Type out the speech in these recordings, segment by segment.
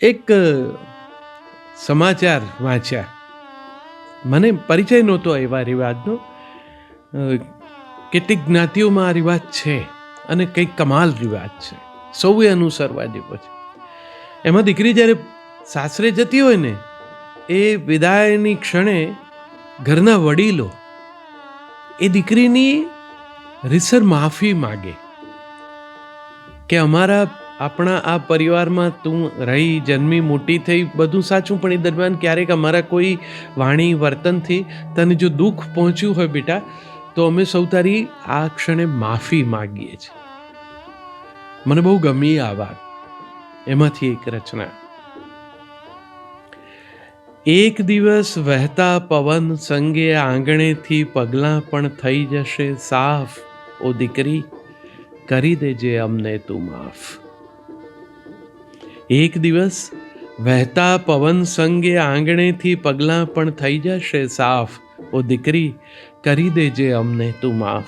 એક સમાચાર વાંચ્યા. મને પરિચય નહોતો એવા રિવાજનો. કેટલીક જ્ઞાતિઓમાં આ રિવાજ છે અને કંઈક કમાલ રિવાજ છે. સૌએ અનુસરવા જેવો છે. એમાં દીકરી જ્યારે સાસરે જતી હોય ને, એ વિદાયની ક્ષણે ઘરના વડીલો એ દીકરીની રીસર માફી માગે કે અમારા આપણા આ પરિવારમાં તું રહી, જન્મી, મોટી થઈ, બધું સાચું, પણ એ દરમિયાન ક્યારેક અમારા કોઈ વાણી, વર્તનથી તને જો દુઃખ પહોંચ્યું હોય બેટા, તો અમે સૌ તારી આ ક્ષણે માફી માગીએ છીએ. મને બહુ ગમી આ વાત. એમાંથી એક રચના. એક દિવસ વહેતા પવન સંગે આંગણેથી પગલાં પણ થઈ જશે, સાફ, ઓ દીકરી, કરી દેજે અમને તું માફ. એક દિવસ વહેતા પવન સંગે આંગણેથી પગલાં પણ થઈ જશે સાફ. ઓ દીકરી, કરી દેજે અમને તું માફ.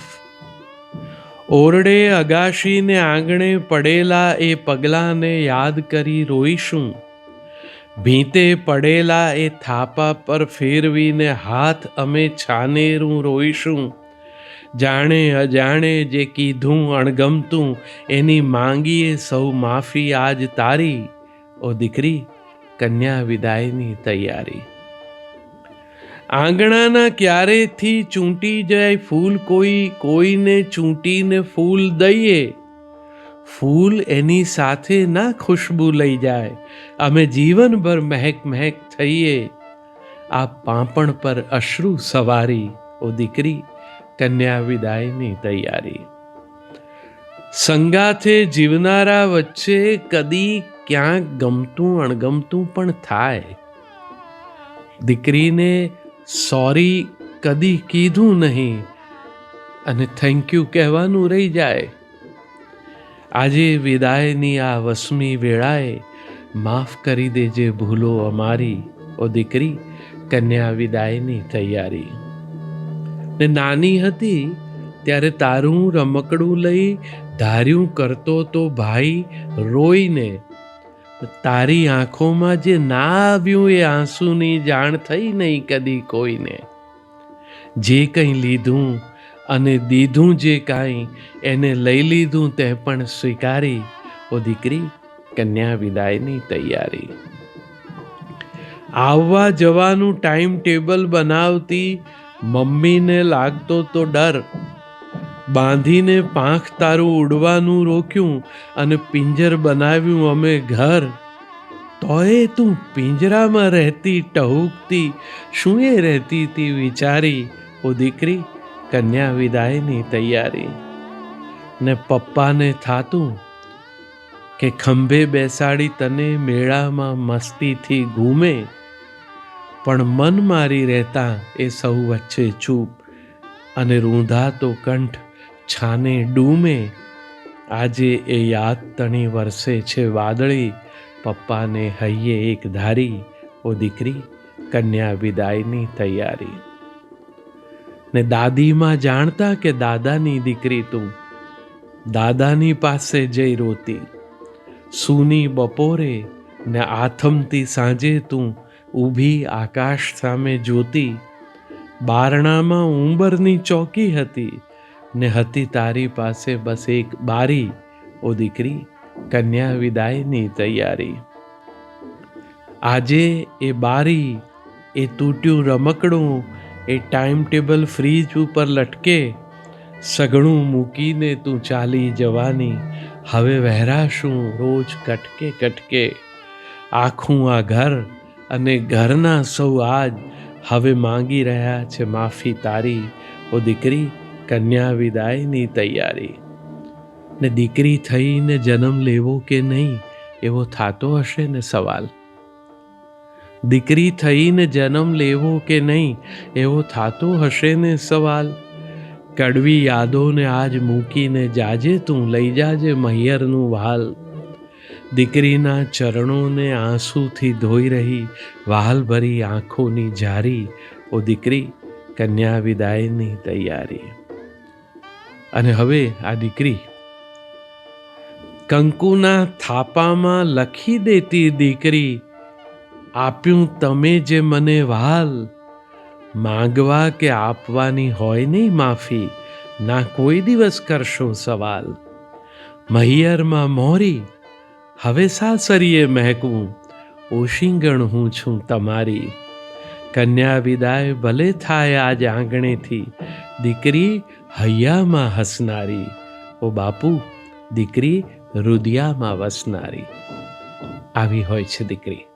ઓરડે અગાશીને આંગણે પડેલા એ પગલાંને યાદ કરી રોઈશું. ભીંતે પડેલા એ થાપા પર ફેરવીને હાથ અમે છાનેરું રોઈશું. જાણે અજાણે જે કીધું અણગમતું, એની માંગીએ સૌ માફી આજ તારી. ઓ દીકરી, કન્યા વિદાયની તૈયારી. આંગણાના ક્યારેથી ચૂંટી જાય ફૂલ કોઈ, કોઈને ચૂંટીને ફૂલ દઈએ? ફૂલ એની સાથે ના ખુશ્બુ લઈ જાય. અમે જીવનભર મહેક મહેક થઈએ. આ પાંપણ પર અશ્રુ સવારી, ઓ દીકરી, કન્યા વિદાયની તૈયારી. સંગાથે જીવનારા વચ્ચે કદી ક્યાંક ગમતું અણગમતું પણ થાય. દીકરીને સોરી કદી કીધું નહીં અને થેન્ક યુ કહેવાનું રહી જાય. આજે વિદાયની આ વસમી વેળાએ માફ કરી દેજે ભૂલો અમારી, ઓ દીકરી, કન્યા વિદાયની તૈયારી. ને નાની હતી ત્યારે તારું રમકડું લઈ ધાર્યું કરતો તો ભાઈ રોઈને તારી આંખોમાં જે ના આવ્યું એ આંસુની જાણ થઈ નહીં કદી કોઈને. જે કંઈ લીધું અને દીધું જે કાંઈ, એને લઈ લીધું તે પણ સ્વીકારી. ઓ દીકરી, કન્યા વિદાયની તૈયારી. આવવા જવાનું ટાઈમ ટેબલ બનાવતી મમ્મીને લાગતો તો ડર. બાંધીને પાંખ તારું ઉડવાનું રોક્યું અને પિંજર બનાવ્યું અમે ઘર. તોય તું પિંજરામાં રહેતી, ટહુકતી શું એ રહેતી તી વિચારી, ઓ દીકરી, કન્યા વિદાયની તૈયારી. ને પપ્પાને થાતું કે ખંભે બેસાડી તને મેળામાં મસ્તીથી ઘૂમે. પણ મન મારી રહેતા એ સૌ વચ્ચે ચૂપ અને રૂંધાતો કંઠ છાને ડૂમે. આજે એ યાદ તણી વરસે છે વાદળી. પપ્પાને હૈયે એક ધારી. ઓ દીકરી, કન્યા વિદાયની તૈયારી. ને દાદીમાં જાણતા કે દાદાની દીકરી તું. દાદાની પાસે જઈ રોતી. સૂની બપોરે ને આથમતી સાંજે તું ઊભી આકાશ સામે જોતી. બારણામાં ઉંબરની ચોકી હતી. ને હતી તારી પાસે બસ એક બારી, ઓ દીકરી, કન્યા વિદાયની તૈયારી. આજે એ બારી, એ તૂટ્યું રમકડું, એ ટાઈમ ટેબલ ફ્રીજ ઉપર લટકે સઘળું મૂકીને તું ચાલી જવાની, હવે વહેરાશું રોજ કટકે કટકે. આખું આ ઘર અને ઘરના સૌ આજ હવે માંગી રહ્યા છે માફી તારી, ઓ દીકરી કન્યા વિદાયની તૈયારી. ને દીકરી થઈને જન્મ લેવો કે નહીં, એવો થાતો હશે ને સવાલ. દીકરી થઈને જન્મ લેવો કે નહીં, એવો થાતો હશે ને સવાલ. કડવી યાદોને આજ મૂકીને જાજે તું લઈ જાજે મહિયરનું વાલ દીકરીના ચરણોને આંસુથી ધોઈ રહી વાલ ભરી આંખોની જારી, ઓ દીકરી કન્યા વિદાયની તૈયારી. અને હવે આ દીકરી કંકુના થાપામાં લખી દેતી દીકરી, આપ્યું તમે જે મને વાલ માંગવા કે આપવાની હોય નહીં માફી, ના કોઈ દિવસ કરશો સવાલ. મહિયરમાં મોરી, હવે સાસરીએ મહેકવું, ઓશિંગણ હું છું તમારી. કન્યા વિદાય ભલે થાય આજ આંગણેથી, દીકરી હૈયામાં હસનારી. ઓ બાપુ દીકરી રુદિયામાં વસનારી. આવી હોય છે દીકરી.